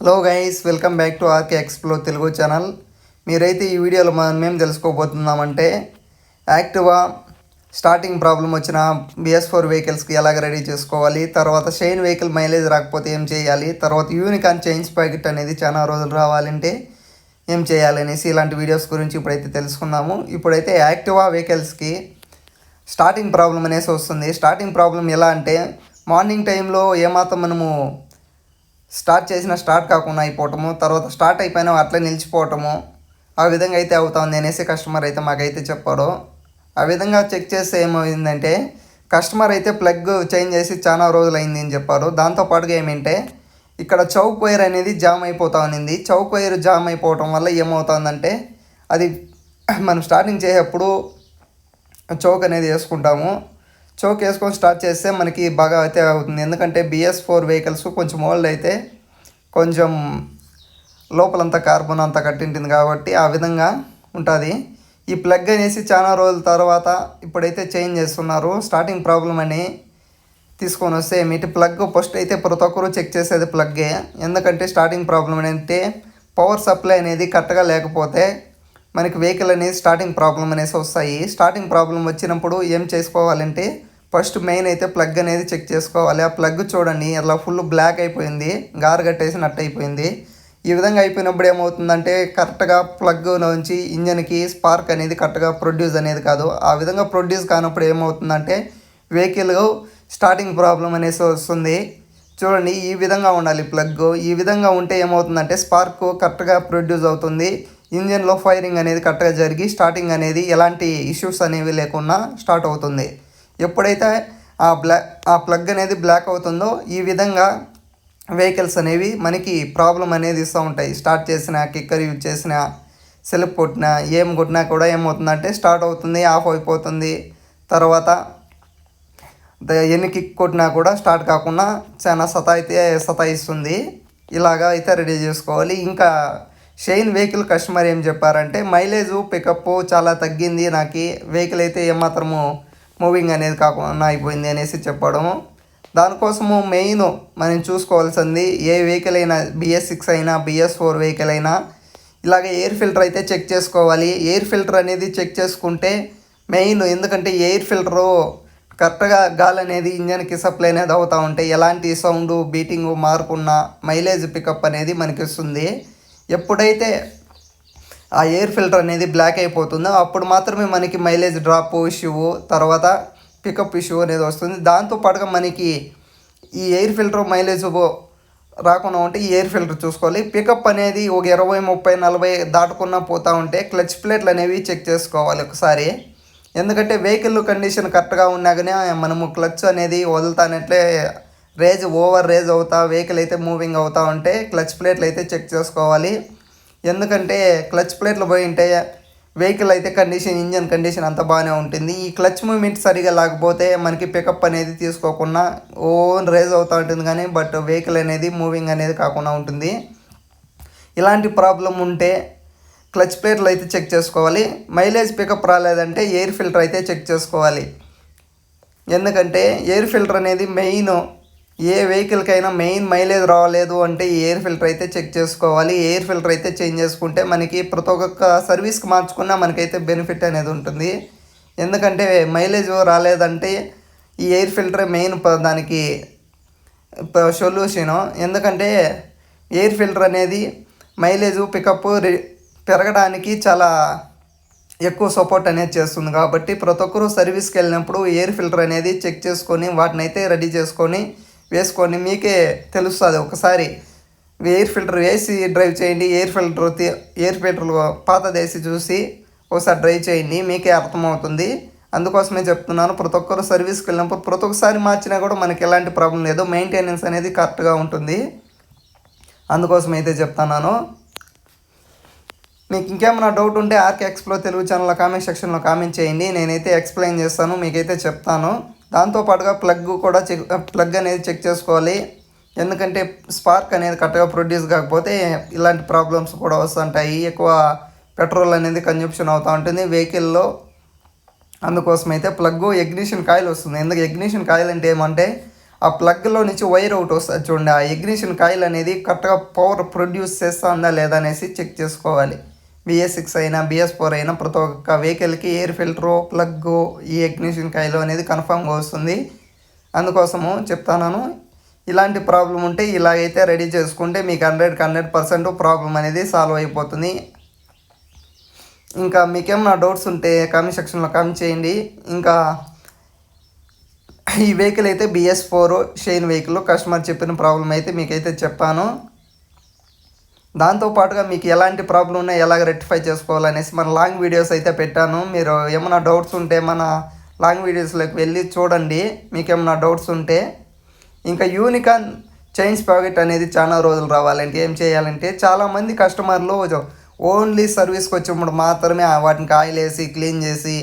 Hello guys welcome back to RK explore Telugu channel మీరైతే ఈ వీడియోలో మనం మేము తెలుసుకోబోతున్నామంటే యాక్టివా స్టార్టింగ్ ప్రాబ్లం వచ్చిన బిఎస్ ఫోర్ వెహికల్స్కి ఎలాగ రెడీ చేసుకోవాలి తర్వాత షైన్ వెహికల్ మైలేజ్ రాకపోతే ఏం చేయాలి తర్వాత యూనికాన్ చైన్స్ ప్యాకెట్ అనేది చాలా రోజులు రావాలంటే ఏం చేయాలి అనేసి ఇలాంటి వీడియోస్ గురించి ఇప్పుడైతే తెలుసుకుందాము. ఇప్పుడైతే యాక్టివా వెహికల్స్కి స్టార్టింగ్ ప్రాబ్లం అనేసి వస్తుంది. స్టార్టింగ్ ప్రాబ్లం ఎలా అంటే మార్నింగ్ టైంలో ఏమాత్రం మనము స్టార్ట్ చేసిన స్టార్ట్ కాకుండా అయిపోవటము తర్వాత స్టార్ట్ అయిపోయినా అట్లే నిలిచిపోవటము ఆ విధంగా అయితే అవుతుంది అనేసి కస్టమర్ అయితే మాకైతే చెప్పారు. ఆ విధంగా చెక్ చేస్తే ఏమైందంటే కస్టమర్ అయితే ప్లగ్ చేంజ్ చేసి చాలా రోజులు అయింది అని చెప్పారు. దాంతోపాటుగా ఏమంటే ఇక్కడ చౌక్ వైర్ అనేది జామ్ అయిపోతా ఉన్నింది. చౌక్ వైర్ జామ్ అయిపోవటం వల్ల ఏమవుతుందంటే అది మనం స్టార్టింగ్ చేసేప్పుడు చౌక్ అనేది వేసుకుంటాము. చోక్ వేసుకొని స్టార్ట్ చేస్తే మనకి బాగా అయితే అవుతుంది. ఎందుకంటే బిఎస్ ఫోర్ వెహికల్స్ కొంచెం ఓల్డ్ అయితే కొంచెం లోపలంతా కార్బన్ అంతా కట్టింటుంది కాబట్టి ఆ విధంగా ఉంటుంది. ఈ ప్లగ్ అనేసి చాలా రోజుల తర్వాత ఇప్పుడైతే చేంజ్ చేస్తున్నారు. స్టార్టింగ్ ప్రాబ్లం అని తీసుకొని వస్తే మీటి ప్లగ్ ఫస్ట్ అయితే ప్రతి ఒక్కరు చెక్ చేసేది ప్లగ్గే ఎందుకంటే స్టార్టింగ్ ప్రాబ్లం అంటే పవర్ సప్లై అనేది కరెక్ట్గా లేకపోతే మనకి వెహికల్ అనేది స్టార్టింగ్ ప్రాబ్లం అనేసి వస్తాయి. స్టార్టింగ్ ప్రాబ్లం వచ్చినప్పుడు ఏం చేసుకోవాలంటే ఫస్ట్ మెయిన్ అయితే ప్లగ్ అనేది చెక్ చేసుకోవాలి. ఆ ప్లగ్ చూడండి అలా ఫుల్ బ్లాక్ అయిపోయింది గారు కట్టేసినట్టు అయిపోయింది. ఈ విధంగా అయిపోయినప్పుడు ఏమవుతుందంటే కరెక్ట్గా ప్లగ్ నుంచి ఇంజన్కి స్పార్క్ అనేది కరెక్ట్గా ప్రొడ్యూస్ అనేది కాదు. ఆ విధంగా ప్రొడ్యూస్ కానప్పుడు ఏమవుతుందంటే వెహికల్ స్టార్టింగ్ ప్రాబ్లం అనేసి వస్తుంది. చూడండి ఈ విధంగా ఉండాలి ప్లగ్. ఈ విధంగా ఉంటే ఏమవుతుందంటే స్పార్క్ కరెక్ట్గా ప్రొడ్యూస్ అవుతుంది. ఇంజన్లో ఫైరింగ్ అనేది కరెక్ట్గా జరిగి స్టార్టింగ్ అనేది ఎలాంటి ఇష్యూస్ అనేవి లేకుండా స్టార్ట్ అవుతుంది. ఎప్పుడైతే ఆ బ్లాక్ ఆ ప్లగ్ అనేది బ్లాక్ అవుతుందో ఈ విధంగా వెహికల్స్ అనేవి మనకి ప్రాబ్లం అనేది ఇస్తూ ఉంటాయి. స్టార్ట్ చేసిన కిక్కర్ యూజ్ చేసిన సెల్ఫ్ కొట్టినా ఏం కొట్టినా కూడా ఏమవుతుందంటే స్టార్ట్ అవుతుంది ఆఫ్ అయిపోతుంది. తర్వాత ఎన్ని కిక్ కొట్టినా కూడా స్టార్ట్ కాకుండా చాలా సతాయితే సతాయిస్తుంది. ఇలాగా అయితే రెడీ చేసుకోవాలి. ఇంకా షైన్ వెహికల్ కస్టమర్ ఏం చెప్పారంటే మైలేజ్ పికప్ చాలా తగ్గింది. నాకు వెహికల్ అయితే ఏమాత్రము మూవింగ్ అనేది కాకుండా అయిపోయింది అనేసి చెప్పడము. దానికోసము మెయిన్ మనం చూసుకోవాల్సింది ఏ వెహికల్ అయినా బిఎస్ సిక్స్ అయినా బిఎస్ ఫోర్ వెహికల్ అయినా ఇలాగ ఎయిర్ ఫిల్టర్ అయితే చెక్ చేసుకోవాలి. ఎయిర్ ఫిల్టర్ అనేది చెక్ చేసుకుంటే మెయిన్ ఎందుకంటే ఎయిర్ ఫిల్టరు కరెక్ట్గా గాలి అనేది ఇంజన్కి సప్లై అనేది అవుతూ ఉంటే ఎలాంటి సౌండ్ బీటింగ్ మార్పున్న మైలేజ్ పికప్ అనేది మనకి వస్తుంది. ఎప్పుడైతే ఆ ఎయిర్ ఫిల్టర్ అనేది బ్లాక్ అయిపోతుందో. అప్పుడు మాత్రమే మనకి మైలేజ్ డ్రాప్ ఇష్యూ తర్వాత పికప్ ఇష్యూ అనేది వస్తుంది. దాంతోపాటుగా మనకి ఈ ఎయిర్ ఫిల్టర్ మైలేజ్ రాకుండా ఉంటే ఈ ఎయిర్ ఫిల్టర్ చూసుకోవాలి. పికప్ అనేది ఒక ఇరవై ముప్పై నలభై దాటుకున్నా పోతూ ఉంటే క్లచ్ ప్లేట్లు అనేవి చెక్ చేసుకోవాలి ఒకసారి. ఎందుకంటే వెహికల్ కండిషన్ కరెక్ట్గా ఉన్నా కానీ మనము క్లచ్ అనేది వదులుతానట్లే రేజ్ ఓవర్ రేజ్ అవుతా వెహికల్ అయితే మూవింగ్ అవుతూ ఉంటే క్లచ్ ప్లేట్లు అయితే చెక్ చేసుకోవాలి. ఎందుకంటే క్లచ్ ప్లేట్లు పోయి ఉంటే వెహికల్ అయితే కండిషన్ ఇంజన్ కండిషన్ అంతా బాగానే ఉంటుంది. ఈ క్లచ్ మూమెంట్ సరిగా లేకపోతే మనకి పికప్ అనేది తీసుకోకుండా ఓన్ రేజ్ అవుతూ ఉంటుంది కానీ బట్ వెహికల్ అనేది మూవింగ్ అనేది కాకుండా ఉంటుంది. ఇలాంటి ప్రాబ్లం ఉంటే క్లచ్ ప్లేట్లు అయితే చెక్ చేసుకోవాలి. మైలేజ్ పికప్ రాలేదంటే ఎయిర్ ఫిల్టర్ అయితే చెక్ చేసుకోవాలి. ఎందుకంటే ఎయిర్ ఫిల్టర్ అనేది మెయిన్ ఏ వెహికల్కైనా మెయిన్ మైలేజ్ రాలేదు అంటే ఎయిర్ ఫిల్టర్ అయితే చెక్ చేసుకోవాలి. ఎయిర్ ఫిల్టర్ అయితే చేంజ్ చేసుకుంటే మనకి ప్రతి ఒక్క సర్వీస్కి మార్చుకున్నా మనకైతే బెనిఫిట్ అనేది ఉంటుంది. ఎందుకంటే మైలేజ్ రాలేదంటే ఈ ఎయిర్ ఫిల్టరే మెయిన్ దానికి సొల్యూషను. ఎందుకంటే ఎయిర్ ఫిల్టర్ అనేది మైలేజ్ పికప్ పెరగడానికి చాలా ఎక్కువ సపోర్ట్ అనేది చేస్తుంది. కాబట్టి ప్రతి ఒక్కరూ సర్వీస్కి వెళ్ళినప్పుడు ఎయిర్ ఫిల్టర్ అనేది చెక్ చేసుకొని వాటిని అయితే రెడీ చేసుకొని వేసుకొని మీకే తెలుస్తుంది. ఒకసారి ఎయిర్ ఫిల్టర్ వేసి డ్రైవ్ చేయండి. ఎయిర్ ఫిల్టర్ ఎయిర్ ఫిల్టర్ పాతది వేసి చూసి ఒకసారి డ్రైవ్ చేయండి. మీకే అర్థమవుతుంది. అందుకోసమే చెప్తున్నాను ప్రతి ఒక్కరు సర్వీస్కి వెళ్ళినప్పుడు ప్రతి ఒక్కసారి మార్చినా కూడా మనకి ఎలాంటి ప్రాబ్లం లేదు. మెయింటెనెన్స్ అనేది కరెక్ట్గా ఉంటుంది. అందుకోసం అయితే చెప్తున్నాను. మీకు ఇంకేమైనా డౌట్ ఉంటే RK explore Telugu channel comment సెక్షన్లో కామెంట్ చేయండి. నేనైతే ఎక్స్ప్లెయిన్ చేస్తాను మీకైతే చెప్తాను. దాంతోపాటుగా ప్లగ్ కూడా చెక్ ప్లగ్ అనేది చెక్ చేసుకోవాలి. ఎందుకంటే స్పార్క్ అనేది కరెక్ట్గా ప్రొడ్యూస్ కాకపోతే ఇలాంటి ప్రాబ్లమ్స్ కూడా వస్తుంటాయి. ఎక్కువ పెట్రోల్ అనేది కన్జంప్షన్ అవుతూ ఉంటుంది వెహికల్లో అందుకోసం అయితే ప్లగ్ ఎగ్నిషన్ కాయిల్ వస్తుంది. ఎందుకు ఎగ్నిషన్ కాయిల్ అంటే ఏమంటే ఆ ప్లగ్లో నుంచి వైర్ అవుట్ వస్తుంది చూడండి. ఆ ఎగ్నిషన్ కాయిల్ అనేది కరెక్ట్గా పవర్ ప్రొడ్యూస్ చేస్తుందా లేదా అనేసి చెక్ చేసుకోవాలి. బిఎస్ సిక్స్ అయినా బిఎస్ ఫోర్ అయినా ప్రతి ఒక్క వెహికల్కి ఎయిర్ ఫిల్టరు ప్లగ్ ఈ ఎగ్నిషన్ కాయిల్ అనేది కన్ఫామ్గా వస్తుంది. అందుకోసము చెప్తాను ఇలాంటి ప్రాబ్లం ఉంటే ఇలాగైతే రెడీ చేసుకుంటే మీకు హండ్రెడ్కి హండ్రెడ్ పర్సెంట్ ప్రాబ్లం అనేది సాల్వ్ అయిపోతుంది. ఇంకా మీకేమైనా డౌట్స్ ఉంటే కామెంట్ సెక్షన్లో కామెంట్ చేయండి. ఇంకా ఈ వెహికల్ అయితే BS four Shine vehicle customer చెప్పిన ప్రాబ్లం అయితే మీకైతే చెప్పాను. దాంతోపాటుగా మీకు ఎలాంటి ప్రాబ్లం ఉన్నాయి ఎలాగ రెక్టిఫై చేసుకోవాలనేసి మన లాంగ్ వీడియోస్ అయితే పెట్టాను. మీరు ఏమైనా డౌట్స్ ఉంటే మన లాంగ్ వీడియోస్లోకి వెళ్ళి చూడండి. మీకు ఏమైనా డౌట్స్ ఉంటే ఇంకా యూనికాన్ చైన్స్ ప్యాకెట్ అనేది చాలా రోజులు రావాలంటే ఏం చేయాలంటే చాలామంది కస్టమర్లు ఓన్లీ సర్వీస్కి వచ్చినప్పుడు మాత్రమే వాటిని ఆయిల్ వేసి క్లీన్ చేసి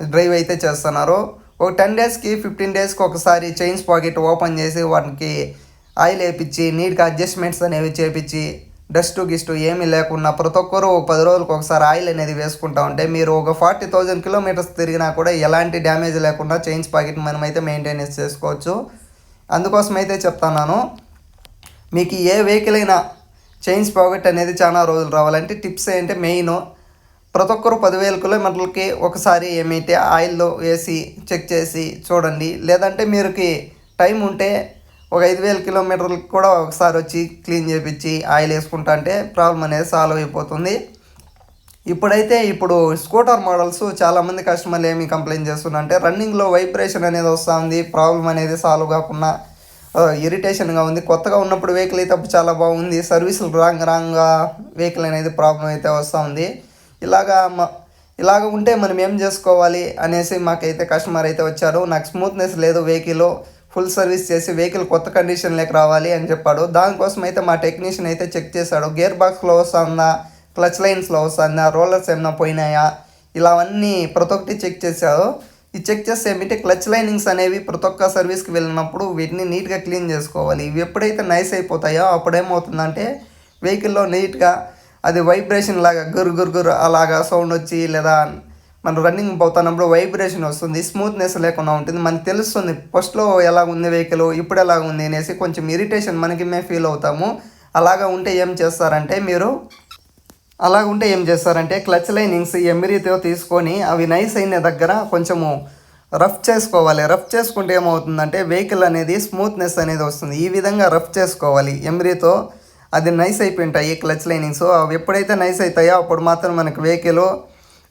డ్రైవ్ అయితే చేస్తున్నారు. ఒక టెన్ డేస్కి ఫిఫ్టీన్ డేస్కి ఒకసారి చైన్స్ పాకెట్ ఓపెన్ చేసి వాటికి ఆయిల్ వేయించి నీట్గా అడ్జస్ట్మెంట్స్ అనేవి చేపించి డస్ట్ గిస్ట్ ఏమీ లేకుండా ప్రతి ఒక్కరు ఒక పది రోజులకు ఒకసారి ఆయిల్ అనేది వేసుకుంటా ఉంటే మీరు ఒక ఫార్టీ థౌజండ్ కిలోమీటర్స్ తిరిగినా కూడా ఎలాంటి డ్యామేజ్ లేకుండా చైన్స్ పాకెట్ మనమైతే మెయింటెనెన్స్ చేసుకోవచ్చు. అందుకోసం అయితే చెప్తున్నాను మీకు ఏ వెహికల్ అయినా చైన్స్ పాకెట్ అనేది చాలా రోజులు రావాలంటే టిప్స్ ఏంటంటే మెయిన్ ప్రతి ఒక్కరు పదివేల కిలోమీటర్లకి ఒకసారి ఏమైతే ఆయిల్లో వేసి చెక్ చేసి చూడండి. లేదంటే మీరుకి టైం ఉంటే ఒక ఐదు వేల కిలోమీటర్లకు కూడా ఒకసారి వచ్చి క్లీన్ చేపించి ఆయిల్ వేసుకుంటా అంటే ప్రాబ్లం అనేది సాల్వ్ అయిపోతుంది. ఇప్పుడైతే ఇప్పుడు స్కూటర్ మోడల్స్ చాలామంది కస్టమర్లు ఏమి కంప్లైంట్ చేస్తున్నా అంటే రన్నింగ్లో వైబ్రేషన్ అనేది వస్తూ ఉంది ప్రాబ్లం అనేది సాల్వ్ కాకుండా ఇరిటేషన్గా ఉంది. కొత్తగా ఉన్నప్పుడు వెహికల్ అయితే అప్పుడు చాలా బాగుంది. సర్వీసులు రాంగ్ రాంగ్గా వెహికల్ అనేది ప్రాబ్లం అయితే వస్తూ ఉంది. ఇలాగా మా ఇలాగ ఉంటే మనం ఏం చేసుకోవాలి అనేసి మాకైతే కస్టమర్ అయితే వచ్చారు. నాకు స్మూత్నెస్ లేదు వెహికల్. ఫుల్ సర్వీస్ చేసి వెహికల్ కొత్త కండిషన్లోకి రావాలి అని చెప్పాడు. దానికోసం అయితే మా టెక్నీషియన్ అయితే చెక్ చేశాడు. గేర్ బాక్స్లో వస్తుందా? క్లచ్ లైన్స్లో వస్తుందా? రోలర్స్ ఏమైనా పోయినాయా? ఇలా అన్నీ ప్రతి ఒక్కటి చెక్ చేశాడు. ఈ చెక్ చేస్తే ఏమిటి? క్లచ్ లైనింగ్స్ అనేవి ప్రతి ఒక్క సర్వీస్కి వెళ్ళినప్పుడు వీటిని నీట్గా క్లీన్ చేసుకోవాలి. ఇవి ఎప్పుడైతే నైస్ అయిపోతాయో అప్పుడేమవుతుందంటే వెహికల్లో నీట్గా అది వైబ్రేషన్ లాగా గురు గురు గురు అలాగా సౌండ్ వచ్చి లేదా మనం రన్నింగ్ పోతున్నప్పుడు వైబ్రేషన్ వస్తుంది స్మూత్నెస్ లేకుండా ఉంటుంది. మనకు తెలుస్తుంది ఫస్ట్లో ఎలా ఉంది వెహికల్ ఇప్పుడు ఎలా ఉంది అనేసి కొంచెం ఇరిటేషన్ మనకి మేము ఫీల్ అవుతాము. అలాగా ఉంటే ఏం చేస్తారంటే మీరు అలాగ ఉంటే ఏం చేస్తారంటే క్లచ్ లైనింగ్స్ ఎమిరితో తీసుకొని అవి నైస్ అయిన దగ్గర కొంచెము రఫ్ చేసుకోవాలి. రఫ్ చేసుకుంటే ఏమవుతుందంటే వెహికల్ అనేది స్మూత్నెస్ అనేది వస్తుంది. ఈ విధంగా రఫ్ చేసుకోవాలి. ఎమిరితో అది నైస్ అయిపోయింటాయి క్లచ్ లైనింగ్స్ అవి ఎప్పుడైతే నైస్ అవుతాయో అప్పుడు మాత్రం మనకి వెహికల్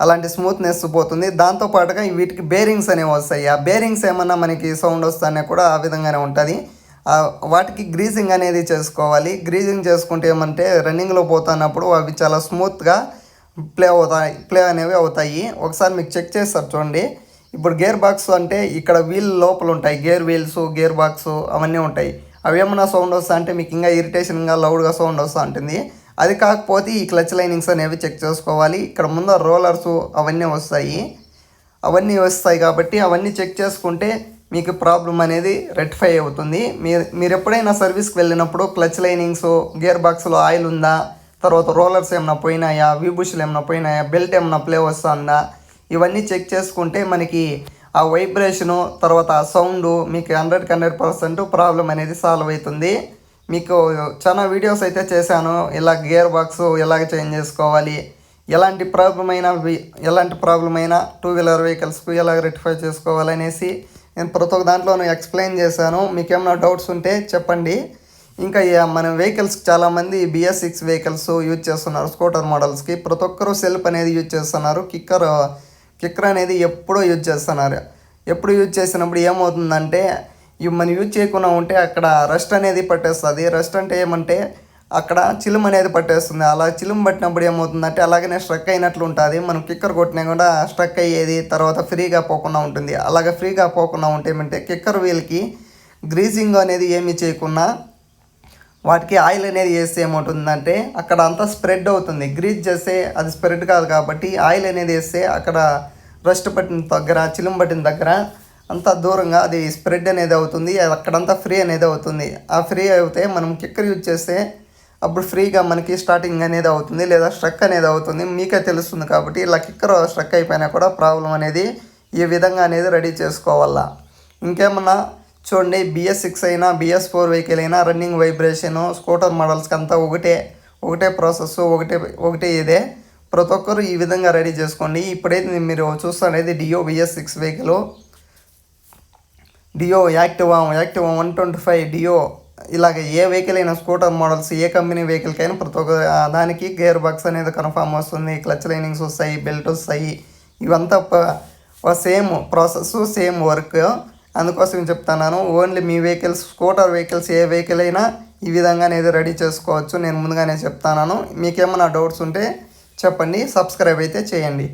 అలాంటి స్మూత్నెస్ పోతుంది. దాంతో పాటుగా వీటికి బేరింగ్స్ అనేవి వస్తాయి. ఆ బేరింగ్స్ ఏమన్నా మనకి సౌండ్ వస్తానే కూడా ఆ విధంగానే ఉంటుంది. వాటికి గ్రీజింగ్ అనేది చేసుకోవాలి. గ్రీజింగ్ చేసుకుంటే ఏమంటే రన్నింగ్లో పోతున్నప్పుడు అవి చాలా స్మూత్గా ప్లే అవుతాయి. ప్లే అనేవి అవుతాయి. ఒకసారి మీకు చెక్ చేస్తారు చూడండి. ఇప్పుడు గేర్ బాక్స్ అంటే ఇక్కడ వీల్ లోపల ఉంటాయి. గేర్ వీల్స్ గేర్ బాక్స్ అవన్నీ ఉంటాయి. అవి ఏమన్నా సౌండ్ వస్తా అంటే మీకు ఇంకా ఇరిటేషన్గా లౌడ్గా సౌండ్ వస్తూ ఉంటుంది అది కాకపోతే ఈ క్లచ్ లైనింగ్స్ అనేవి చెక్ చేసుకోవాలి. ఇక్కడ ముందు రోలర్స్ అవన్నీ వస్తాయి. అవన్నీ వస్తాయి కాబట్టి అవన్నీ చెక్ చేసుకుంటే మీకు ప్రాబ్లం అనేది రెక్టిఫై అవుతుంది. మీరు మీరు ఎప్పుడైనా సర్వీస్కి వెళ్ళినప్పుడు క్లచ్ లైనింగ్స్ గేర్ బాక్స్లో ఆయిల్ ఉందా? తర్వాత రోలర్స్ ఏమైనా పోయినాయా? విభూషులు ఏమైనా పోయినాయా? బెల్ట్ ఏమైనా ప్లే వస్తుందా? ఇవన్నీ చెక్ చేసుకుంటే మనకి ఆ వైబ్రేషను తర్వాత ఆ సౌండ్ మీకు హండ్రెడ్కి హండ్రెడ్ పర్సెంట్ ప్రాబ్లం అనేది సాల్వ్ అవుతుంది. మీకు చాలా వీడియోస్ అయితే చేశాను. ఇలా గేర్ బాక్స్ ఎలాగ చేంజ్ చేసుకోవాలి? ఎలాంటి ప్రాబ్లం అయినా ఎలాంటి ప్రాబ్లం అయినా టూ వీలర్ వెహికల్స్కు ఎలా రెక్టిఫై చేసుకోవాలనేసి నేను ప్రతి ఒక్క దాంట్లోనూ ఎక్స్ప్లెయిన్ చేశాను. మీకు ఏమైనా డౌట్స్ ఉంటే చెప్పండి. ఇంకా మన వెహికల్స్ చాలామంది బిఎస్ సిక్స్ వెహికల్స్ యూజ్ చేస్తున్నారు స్కూటర్ మోడల్స్కి ప్రతి ఒక్కరూ సెల్ఫ్ అనేది యూజ్ చేస్తున్నారు. కిక్కర్ కిక్కర్ అనేది ఎప్పుడూ యూజ్ చేస్తున్నారు. ఎప్పుడు యూజ్ చేసినప్పుడు ఏమవుతుందంటే ఇవి మనం యూజ్ చేయకుండా ఉంటే అక్కడ రస్ట్ అనేది పట్టేస్తుంది. రస్ట్ అంటే ఏమంటే అక్కడ చిలుం అనేది పట్టేస్తుంది. అలా చిలుం పట్టినప్పుడు ఏమవుతుందంటే అలాగనే స్ట్రక్ అయినట్లు ఉంటుంది. మనం కిక్కర్ కొట్టినా కూడా స్ట్రక్ అయ్యేది తర్వాత ఫ్రీగా పోకుండా ఉంటుంది. అలాగ ఫ్రీగా పోకుండా ఉంటే ఏమంటే కిక్కర్ వీల్కి గ్రీజింగ్ అనేది ఏమీ చేయకుండా వాటికి ఆయిల్ అనేది వేస్తే ఏమవుతుందంటే అక్కడ అంతా స్ప్రెడ్ అవుతుంది. గ్రీజ్ చేస్తే అది స్ప్రెడ్ కాదు కాబట్టి ఆయిల్ అనేది వేస్తే అక్కడ రస్ట్ పట్టిన దగ్గర చిలుం పట్టిన దగ్గర అంత దూరంగా అది స్ప్రెడ్ అనేది అవుతుంది అది అక్కడంతా ఫ్రీ అనేది అవుతుంది. ఆ ఫ్రీ అయితే మనం కిక్కర్ యూజ్ చేస్తే అప్పుడు ఫ్రీగా మనకి స్టార్టింగ్ అనేది అవుతుంది లేదా స్ట్రక్ అనేది అవుతుంది. మీకే తెలుస్తుంది కాబట్టి ఇలా కిక్కర్ స్ట్రక్ అయిపోయినా కూడా ప్రాబ్లం అనేది ఈ విధంగా అనేది రెడీ చేసుకోవాలా. ఇంకేమన్నా చూడండి బిఎస్ సిక్స్ అయినా బిఎస్ ఫోర్ వెహికల్ అయినా రన్నింగ్ వైబ్రేషను స్కూటర్ మోడల్స్కి అంతా ఒకటే ఒకటే ప్రాసెస్ ఒకటే ఒకటే ఇదే. ప్రతి ఒక్కరు ఈ విధంగా రెడీ చేసుకోండి. ఇప్పుడైతే మీరు చూస్తున్నది Dio BS six vehicle Dio Activa Activa one twenty five Dio. ఇలాగ ఏ వెహికల్ అయినా స్కూటర్ మోడల్స్ ఏ కంపెనీ వెహికల్కైనా ప్రతి ఒక్క దానికి గేర్ బాక్స్ అనేది కన్ఫామ్ వస్తుంది. క్లచ్ లైనింగ్స్ వస్తాయి బెల్ట్ వస్తాయి. ఇవంతా సేమ్ ప్రాసెస్ సేమ్ వర్క్ అందుకోసం చెప్తున్నాను ఓన్లీ మీ వెహికల్స్ స్కూటర్ వెహికల్స్ ఏ వెహికల్ అయినా ఈ విధంగా అనేది రెడీ చేసుకోవచ్చు. నేను ముందుగానే చెప్తాను మీకేమైనా డౌట్స్ ఉంటే చెప్పండి సబ్స్క్రైబ్ అయితే చేయండి.